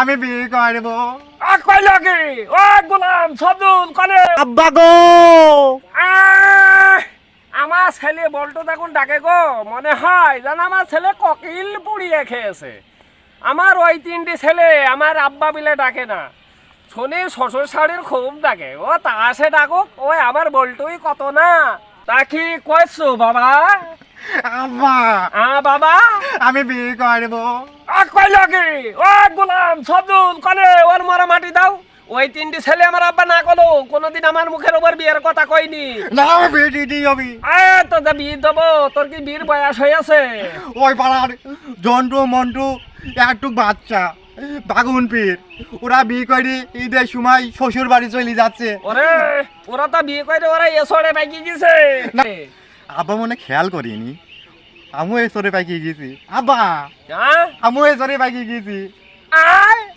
আমি বিয়ে করব। আর কই লাগে? ও গোলাম সদুল কলে আব্বা গো! আমার ছেলে বলটো ডাকে গো মনে হয় জান আমার ছেলে ককিল পুড়িয়ে খেয়েছে। আমার ওই তিনটি ছেলে আমার আব্বা বিলে ডাকে না। শনি শ্বশুর শাড়ির খুব ডাকে। ও তা সে ডাকুক ওই আমার বলটুই কত না? তা কি কইছো বাবা? আব্বা আ বাবা। আমি বিয়ে করব। আর কই লাগে? ও গোলাম সবদুল কলে ওর মরা মাটি দাও। ওই তিনটি ছেলে আমার আব্বা না কলো কোনোদিন আমার মুখের উপর বিয়ের কথা কইনি না আমি বিয়ে দিয়ে দিই আমি। আয় তো যা বিয়ে দেবো তোর কি বিয়ের বয়স হয়েছে ওই পাড়ার জন্টু মন্টু একটু বাচ্চা বাগুন পীর। ওরা বিয়ে করে ঈদের সময় শ্বশুর বাড়ি চলে যাচ্ছে। ওরে ওরা তো বিয়ে করে ওরা এসরে পাইকি গেছে। আব্বা মনে খেয়াল করিনি। আমিও এসরে পাইকি গেছি আব্বা! আমু এই এসরে পাইকে গেছি আ?